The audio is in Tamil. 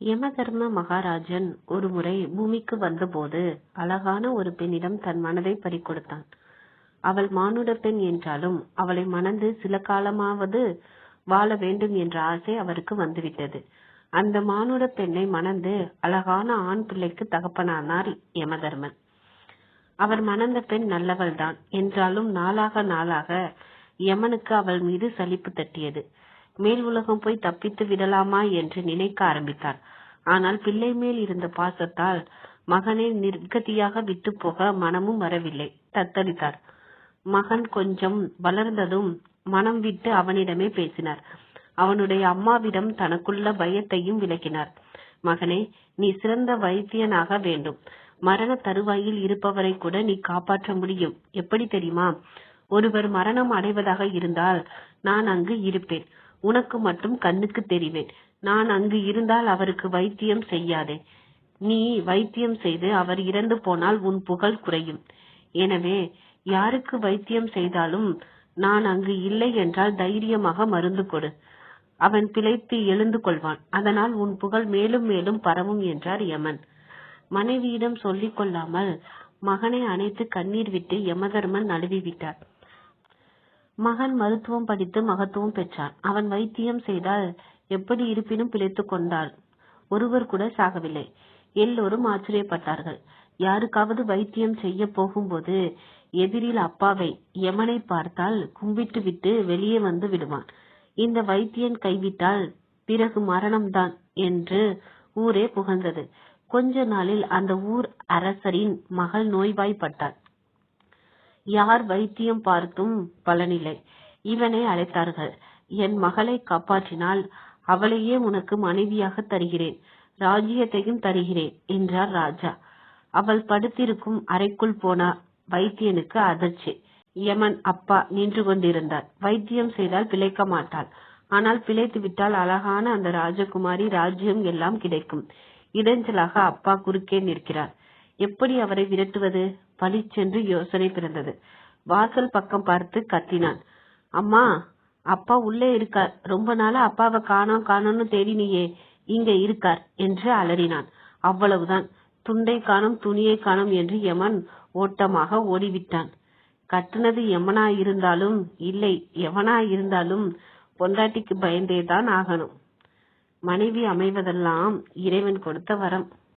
யமதர்ம மகாராஜன் ஒருமுறை பூமிக்கு வந்தபோது அழகான ஒரு பெண்ணிடம் தன் மனதை பறிகொடுத்தான். அவள் மானுடப் பெண் என்றாலும் அவளை மணந்து சில காலமாவது வாழ வேண்டும் என்ற ஆசை அவருக்கு வந்துவிட்டது. அந்த மானுடப் பெண்ணை மணந்து அழகான ஆண் பிள்ளைக்கு தகப்பனானார் யமதர்மன். அவர் மணந்த பெண் நல்லவள்தான். என்றாலும் நாளாக நாளாக யமனுக்கு அவள் மீது சலிப்பு தட்டியது. மேல் உலகம் போய் தப்பித்து விடலாமா என்று நினைக்க ஆரம்பித்தார். ஆனால் பிள்ளை மேல் இருந்த பாசத்தால் மகனை நிர்கதியாக விட்டுப் போக மனமும் வரவில்லை. தத்தளித்தார். மகன் கொஞ்சம் வளர்ந்ததும் மனம் விட்டு அவனிடமே பேசினார். அவனுடைய அம்மாவிடம் தனக்குள்ள பயத்தையும் விளக்கினார் மகனே நீ சிறந்த வைத்தியனாக வேண்டும். மரண தருவாயில் இருப்பவரை கூட நீ காப்பாற்ற முடியும். எப்படி தெரியுமா? ஒருவர் மரணம் அடைவதாக இருந்தால் நான் அங்கு இருப்பேன். உனக்கு மட்டும் கண்ணுக்கு தெரிவேன். நான் அங்கு இருந்தால் அவருக்கு வைத்தியம் செய்யாதே. நீ வைத்தியம் செய்து அவர் இறந்து போனால் உன் புகழ் குறையும். எனவே யாருக்கு வைத்தியம் செய்தாலும் நான் அங்கு இல்லை என்றால் தைரியமாக மருந்து கொடு. அவன் பிழைத்து எழுந்து கொள்வான். அதனால் உன் புகழ் மேலும் மேலும் பரவும் என்றார் யமன். மனைவியிடம் சொல்லிக் கொள்ளாமல் மகனை அணைத்து கண்ணீர் விட்டு யமதர்மன் நழுவிவிட்டார். மகன் மருத்துவம் படித்து மகத்துவம் பெற்றான். அவன் வைத்தியம் செய்தால் எப்படி இருப்பினும் பிழைத்துக் கொண்டாள் ஒருவர் கூட சாகவில்லை. எல்லோரும் ஆச்சரியப்பட்டார்கள். யாருக்காவது வைத்தியம் செய்ய போகும்போது எதிரில் அப்பாவை யமனை பார்த்தால் கும்பிட்டுவிட்டு வெளியே வந்து விடுவான். இந்த வைத்தியன் கைவிட்டால் பிறகு மரணம்தான் என்று ஊரே புகழ்ந்தது. கொஞ்ச நாளில் அந்த ஊர் அரசரின் மகள் நோய்வாய்ப்பட்டாள். யார் வைத்தியம் பார்த்தும் பலனில்லை. இவனை அழைத்தார்கள். என் மகளை காப்பாற்றினால் அவளையே உனக்கு மனைவியாகத் தருகிறேன். ராஜ்யத்தையும் தருகிறேன் என்றார் ராஜா. அவள் படுத்திருக்கும் அறைக்குள் போன வைத்தியனுக்கு அதிர்ச்சி. யமன் அப்பா நின்று கொண்டிருந்தார். வைத்தியம் செய்தால் பிழைக்க மாட்டாள். ஆனால் பிழைத்து விட்டால் அழகான அந்த ராஜகுமாரி ராஜ்யம் எல்லாம் கிடைக்கும். இடைஞ்சலாக அப்பா குறுக்கே நிற்கிறார். எப்படி அவரை விரட்டுவது? பளிச்சென்று யோசனை பிறந்தது. வாசல் பக்கம் பார்த்து கத்தினான். அம்மா அப்பா உள்ளே இருக்கார். ரொம்ப நாளா அப்பாவை காணோம் காணோம்னு தேடினியே இங்க இருக்கார் என்று அலறினான். அவ்வளவுதான். துண்டை காணும் துணியை காணோம் என்று யமன் ஓட்டமாக ஓடிவிட்டான். கட்டுனது எமனா இருந்தாலும் இல்லை எவனா இருந்தாலும் பொண்டாட்டிக்கு பயந்தேதான் ஆகணும். மனைவி அமைவதெல்லாம் இறைவன் கொடுத்த வரம்.